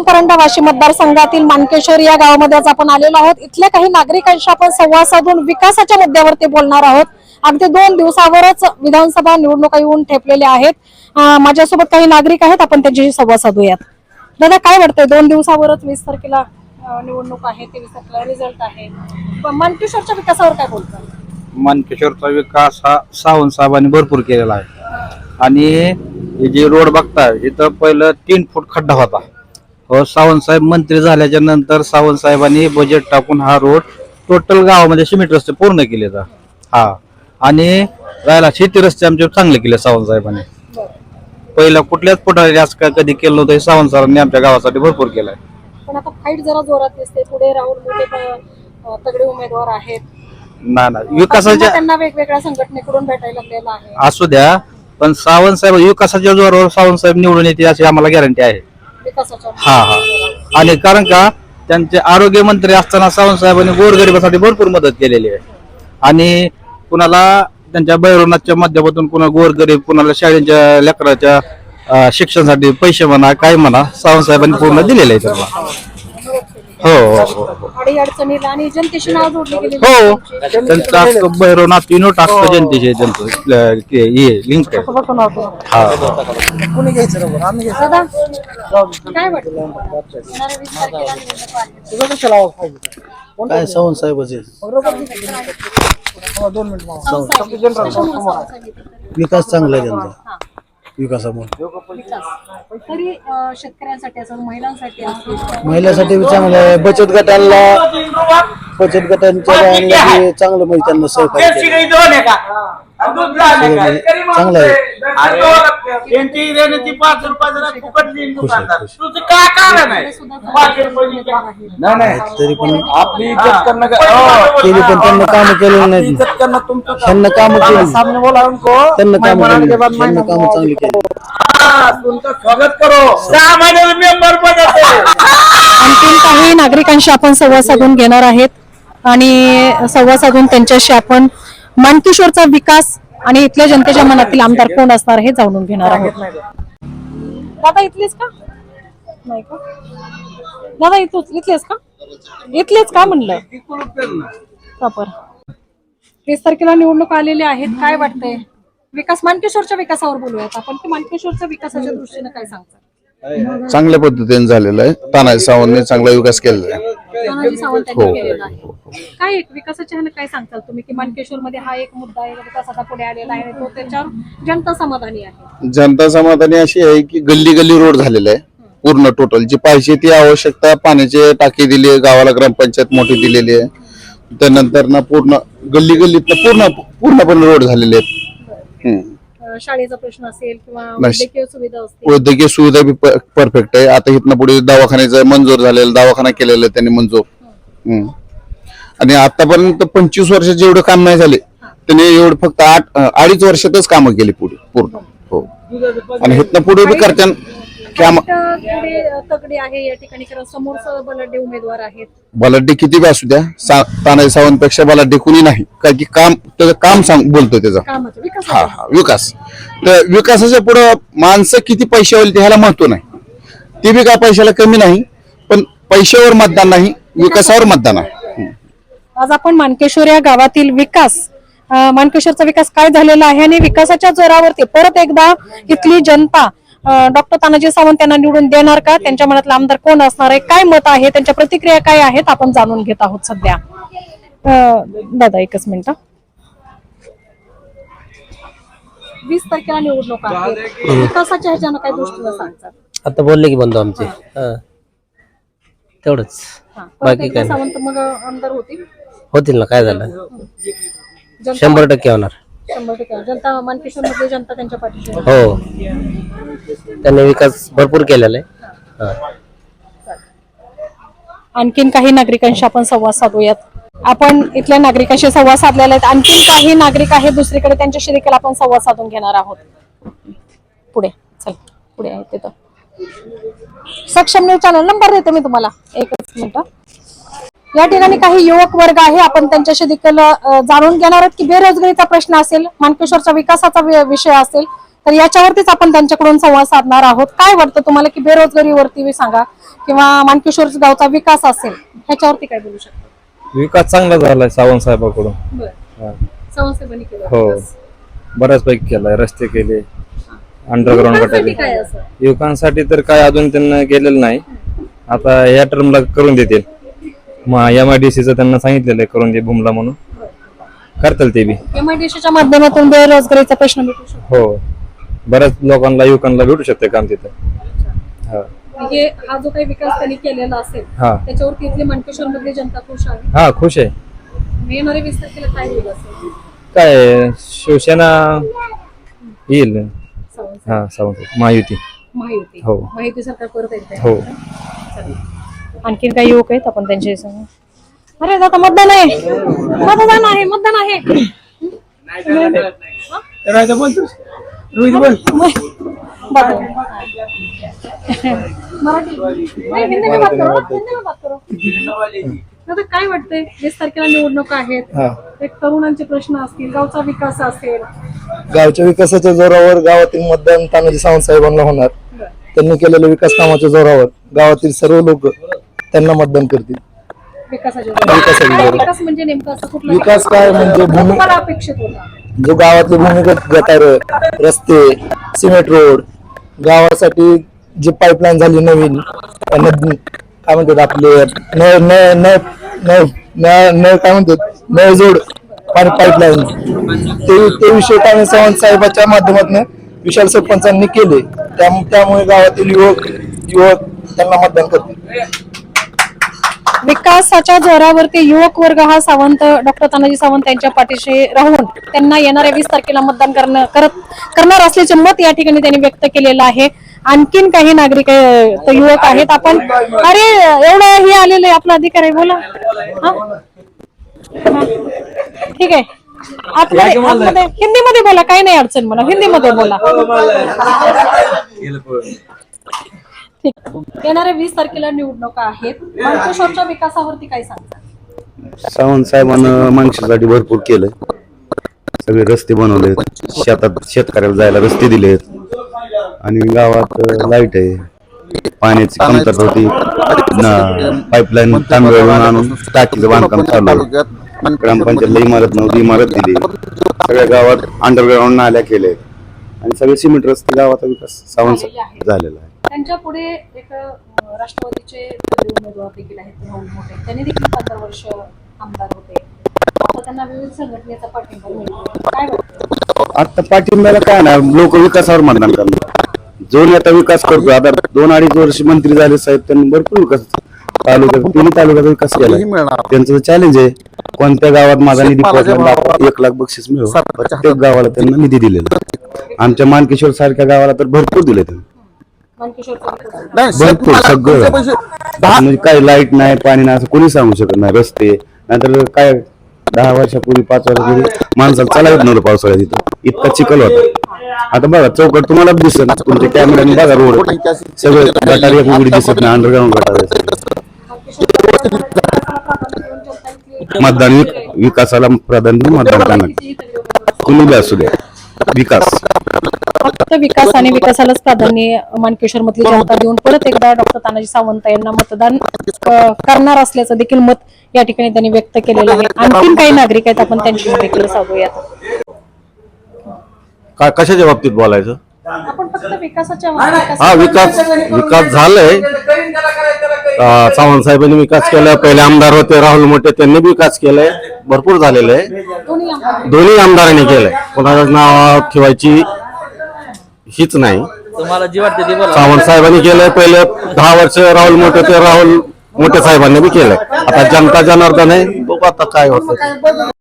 विक्रम परंडा वाशिम मतदारसंघातील मानकेश्वर या गावामध्ये आज आपण आलेलो आहोत. इथल्या काही नागरिकांशी आपण संवाद साधून विकासाच्या मुद्द्यावरती बोलणार आहोत. अगदी दोन दिवसावरच विधानसभा निवडणुका येऊन ठेपलेल्या आहेत. माझ्यासोबत काही नागरिक आहेत. आपण त्यांच्याशी संवाद साधूयात. दादा काय वाटतंय? दोन दिवसावरच वीस तारखेला निवडणूक आहे तेवीस तारखेला रिझल्ट आहे. मानकेश्वरच्या विकासावर काय बोलतात मानकेश्वरचा विकास हा सावंत साहेबांनी भरपूर केलेला आहे. आणि हे जे रोड बघताय इथं पहिलं तीन फूट खड्डा होता. हो सावंत साहेब मंत्री झाल्याच्यानंतर सावंत साहेबांनी बजेट टाकून हा रोड टोटल गावामध्ये सिमेंट रस्ते पूर्ण केले हा. आणि राहिला शेती रस्ते आमचे चांगले केले सावंत साहेबांनी. पहिला कुठल्याच पुढारी असं काय कधी केलं नव्हतं हे सावंत साहेबांनी आमच्या गावासाठी भरपूर केलंय. पण आता फाईट जरा जोरात दिसते. पुढे राहुल मोठे तगडे उमेदवार आहेत. ना ना. विकासाच्या त्यांना वेगवेगळ्या संघटनेकडून भेटायला लागलेला आहे. असू द्या पण सावंत साहेब विकासाच्या जोरावर सावंत साहेब निवडून येते अशी आम्हाला गॅरंटी आहे. विकासाच्या हा हा. आणि कारण का त्यांचे आरोग्य मंत्री असताना सावंत साहेबांनी गोरगरिबासाठी भरपूर मदत केलेली आहे. आणि कुणाला त्यांच्या भैरवनाथच्या माध्यमातून कुणा गोरगरीब कुणाला शाळेच्या लेकराच्या अं, शिक्षणासाठी पैसे म्हणा काय म्हणा सावंत साहेबांनी पूर्ण दिलेले आहे त्यांना. हो हो हो. अडी अडचणीला आणि जनतेशी नाव जोडली गेली हो. त्यांचं भैरवनाथ विनोद अख्खं जनतेचे त्यांचं हे. लिंक आहे हा. दादा काय वाटतं? येणाऱ्या वीस तारखेला निवडणूक आहे. काय सावंत साहेबाचे कशामुळे सांगितलं? विकास चांगला आहे त्यांचा. विकासामुळे. विकास. तरी अं, शेतकऱ्यांसाठी असं महिलांसाठी महिलासाठी बी चांगलं आहे. बचत गटांना बचत गटांच्या बायांना बी चांगलं म्हणजे त्यांना सहकार्य केलं. चांगलं आहे त्यांची रेणूची पाच रुपयाचं फुकट देईन खुश आहे, खुश. तुझं काय कारण आहे? सुद्धा पाचशे रुपये देईन. नाही नाही. तरी पण आपली इज्जत करणं का- केली पण त्यांना कामं केलेलं नाही इज्जत करणं तुमचं काम. त्यांना कामं केली. सामने बोला उनको त्यांना कामं मराठी केली. के बाद मैं त्यांना कामं चांगली केली. हाँ, तुमचं स्वागत करो. सहा महिन्याला मेंबर बदलते आणखीन काही नागरिकांशी आपण संवाद साधून घेणार आहेत. आणि संवाद साधून त्यांच्याशी आपण मनकिशोरचा विकास आणि इथल्या जनतेच्या मनातील आमदार कोण असणार हे जाणून घेणार आहोत. दादा इथलेच का? नाही का? दादा इथूच इथलेच का? इथलेच का म्हणलं? प्रॉपर तीस तारखेला निवडणूक आलेली आहेत. काय वाटतंय? विकास मानकेश्वरच्या विकासावर बोलूयात आपण. की मानकेश्वरच्या विकासाच्या दृष्टीने काय सांगतात चांगल्या पद्धतीने झालेलं आहे. तानाजी सावंतने चांगला विकास केलेला आहे. तानाजी सावंत यांनी केलेला आहे. काय एक विकासाच्या ह्यानं काय सांगताल तुम्ही? की मानकेश्वर मध्ये हा एक मुद्दा आहे विकास आता पुढे आलेला आहे तो त्याच्यावर जनता समाधानी आहे. जनता समाधानी अशी आहे की गल्ली गल्ली रोड झालेला आहे. पूर्ण टोटल जी पाहिजे ती आवश्यकता पाण्याची टाकी दिली आहे गावाला ग्रामपंचायत मोठी दिलेली आहे. त्यानंतर ना पूर्ण गल्ली गल्लीत पूर्ण पूर्णपणे रोड झालेले आहेत. हम्म. शाळेचा प्रश्न असेल किंवा. वैद्यकीय सुविधा असतील. वैद्यकीय सुविधा बी परफेक्ट आहे. आता इथनं पुढे दवाखान्याचं मंजूर झालेलं दवाखाना केलेला आहे त्यांनी मंजूर. हम्म. आणि आतापर्यंत पंचवीस वर्ष जेवढं काम नाही झाले त्यांनी एवढं फक्त आठ अडीच वर्षातच कामं केली पुढे पूर्ण. हो. आणि इथनं पुढे बी करत्या तगडे आहे या ठिकाणी? कारण समोरचं बलाढ्य उमेदवार आहेत. बलाढ्य किती बी असू द्या सा- तानाजी सावंतपेक्षा बलाढ्य कुणी नाही. कारण की काम त्याचं काम सांग बोलतो त्याचा. कामाचं विकास हा हा विकास. तर विकासाच्या पुढं माणसं किती पैसे होईल ह्याला महत्त्व नाही. ते बी काय पैशाला कमी नाही पण पैशावर मतदान नाही विकासावर मतदान आहे. हम्म. आज आपण मानकेश्वर या गावातील विकास अं, मानकेश्वरचा विकास काय झालेला आहे आणि विकासाच्या जोरावरती परत एकदा इथली जनता डॉक्टर तानाजी सावंत यांना निवडून देणार का? त्यांच्या मनातला आमदार कोण असणार आहे? काय मत आहे? त्यांच्या प्रतिक्रिया काय आहेत? आपण जाणून घेत आहोत सध्या. दादा एकच मिनिट. वीस तारखेला निवडणूक विकासाच्या ह्याच्यानं काय सांगतात आता बोलले की बंधू आमचे. तेवढंच. बाकी काय. सावंत मग आमदार होतील. होतील ना काय झालं? शंभर टक्के होणार. शंभर टक्के. जनता त्यांच्या पाठीशी आहे. हो. त्यांनी विकास भरपूर केलेला आहे. हा. आणखीन काही नागरिकांशी आपण संवाद साधूयात. आपण इथल्या नागरिकांशी संवाद साधलेला आहे आणखीन काही नागरिक आहेत दुसरीकडे त्यांच्याशी देखील आपण संवाद साधून घेणार आहोत. पुढे चल पुढे आहे तिथं. सक्षम न्यूज चॅनल नंबर देते मी तुम्हाला. एकच मिनिट. या ठिकाणी काही युवक वर्ग आहे. आपण त्यांच्याशी देखील जाणून घेणार आहोत की बेरोजगारीचा प्रश्न असेल मानकेश्वरच्या विकासाचा विषय असेल तर याच्यावरतीच आपण त्यांच्याकडून संवाद साधणार आहोत. काय वाटतं तुम्हाला की बेरोजगारीवरती सांगा किंवा मानकिशोर गावचा विकास असेल ह्याच्यावरती काय बोलू शकतो? विकास चांगला झालाय सावंत साहेबाकडून. हो. विकास. बऱ्याचपैकी केलाय रस्ते केले अंडरग्राऊंड युवकांसाठी तर काय अजून त्यांना केलेलं नाही. आता या टर्मला करून देतील. एम आय डी सीचं त्यांना सांगितलेलं आहे करून दे भूमला म्हणून. करतील ते बी. एमआयडीसीच्या माध्यमातून बेरोजगारीचा प्रश्न मिटू शकतो. हो. बऱ्याच लोकांना युवकांना भेटू शकते काम तिथं. हा. म्हणजे हा जो काही विकास त्यांनी केलेला असेल हा. त्याच्यावरती इथली मनकेश्वर मधली जनता खुश आहे? हा खुश आहे. मग येणारे वीस तारखेला काय होईल असेल काय शिवसेना येईल. हा सावंत महायुती. महायुती. हो. महायुती सरकार परत येते हो. आणखीन काही युवक आहेत आपण त्यांच्याशी सांगू. अरे आता मतदान आहे. मतदान आहे. मतदान आहे काय वाटतंय? वीस तारखेला निवडणुका आहेत. एक तरुणांचे प्रश्न असतील गावचा विकास असेल. गावच्या विकासाच्या जोरावर गावातील मतदान तानाजी सावंत साहेबांना होणार. त्यांनी केलेल्या विकास कामाच्या जोरावर गावातील सर्व लोक त्यांना मतदान करतील. विकास म्हणजे नेमका असं कुठला? विकास काय म्हणजे भूमी तुम्हाला अपेक्षित होता. जो गावातले भूमिगत गटार रस्ते सिमेंट रोड गावासाठी जी पाईपलाईन झाली नवीन नद- काय म्हणतात आपले न न न न न- न- काय म्हणतात? नळजोड पाणी पाईपलाईन. ते ते विषय ताने सावंत साहेबाच्या माध्यमातून विशाल सरपंचांनी केले. त्याम- त्यामुळे गावातील युवक युवक त्यांना मतदान करतील. विकासाच्या जोरावरती युवक वर्ग हा सावंत डॉक्टर तानाजी सावंत यांच्या पाठीशी राहून त्यांना येणाऱ्या वीस तारखेला मतदान करणं करत करणार असल्याचे मत या ठिकाणी त्यांनी व्यक्त केलेलं आहे. आणखीन काही नागरिक युवक आहेत. आपण अरे एवढं हे आलेलं आहे आपला अधिकार आहे. बोला. ठीक आहे. आतमध्ये आतमध्ये हिंदीमध्ये बोला. काही नाही अडचण मला हिंदीमध्ये बोला. ठीक येणाऱ्या वीस तारखेला निवडणुका आहेत. मंचेश्वरच्या विकासावरती काय सांगतात सावंत साहेबांना माणसासाठी भरपूर केलंय. सगळे रस्ते बनवले शेतात शेतकऱ्याला जायला रस्ते दिलेत. आणि गावात लाइट आहे. पाण्याची कमतरता होती. पाईपलाईन तांदूळ आणून टाकीचं बांधकाम चालू आहे. ग्रामपंचायतला इमारत नव्हती इमारत दिली. सगळ्या गावात अंडरग्राऊंड नाल्या केले आणि सगळे सिमेंट रस्ते गावाचा विकास सावंत साहेब झालेला आहे. त्यांच्या पुढे एक राष्ट्रवादीचे उमेदवार देखील आहेत राहुल मोठे. त्यांनी देखील पंधरा वर्ष आमदार होते. आता त्यांना विविध संघटनेचा पाठिंबा मिळतो. काय वाटतं? आता पाठिंब्याला काय ना लोक विकासावर मतदान करणार जो नेता विकास करतो आता दोन अडीच वर्ष मंत्री झाले साहेब त्यांनी भरपूर विकास तालुक्यात तिन्ही तालुक्याचा विकास केला त्यांचं चॅलेंज आहे. कोणत्या गावात माझा निधी एक लाख बक्षीस मिळव प्रत्येक गावाला त्यांना निधी दिलेला आमच्या मानकेश्वर सारख्या गावाला तर भरपूर दिले त्यांनी. विकास भरपूर सगळं. म्हणजे काही लाइट नाही पाणी नाही असं कोणी सांगू शकत नाही रस्ते. नाहीतर काय दहा वर्षापूर्वी पाच वर्षापूर्वी माणसाला चालायच नव्हतं पावसाळ्यात इथं. इतका चिखल होता. आता बघा चौकट तुम्हाला दिसत तुमच्या कॅमेऱ्याने बघा रोड. सगळं गटार एक उघडी दिसत नाही अंडरग्राऊंड गटार. मतदान विक- विकासाला प्राधान्य मतदान करणार कुणी बी असू द्या. विकास. फक्त विकास आणि विकासालाच प्राधान्य मानकेश्वर मधली जनता देऊन परत एकदा डॉक्टर तानाजी सावंत यांना मतदान करणार असल्याचं देखील मत या ठिकाणी त्यांनी व्यक्त केलेलं आहे. आणखीन काही नागरिक आहेत आपण त्यांची देखील सांगूयात काय कशाच्या बाबतीत बोलायचं? आपण फक्त विकासाच्या हा विकास विकास झालाय. सावंत साहेबांनी विकास केलाय. पहिले आमदार होते राहुल मोठे त्यांनी विकास केलाय. भरपूर झालेलं आहे. दोन्ही आमदार. दोन्ही आमदारांनी केलंय. कोणाचं नाव ठेवायची हीच नाही. तुम्हाला जी वाटते ती बोला. सावंत साहेबांनी केलंय. पहिले दहा वर्ष राहुल मोठे ते राहुल मोठे साहेबांनी बी केलंय. आता जनता जनार्दन आहे. बघू आता काय होतं.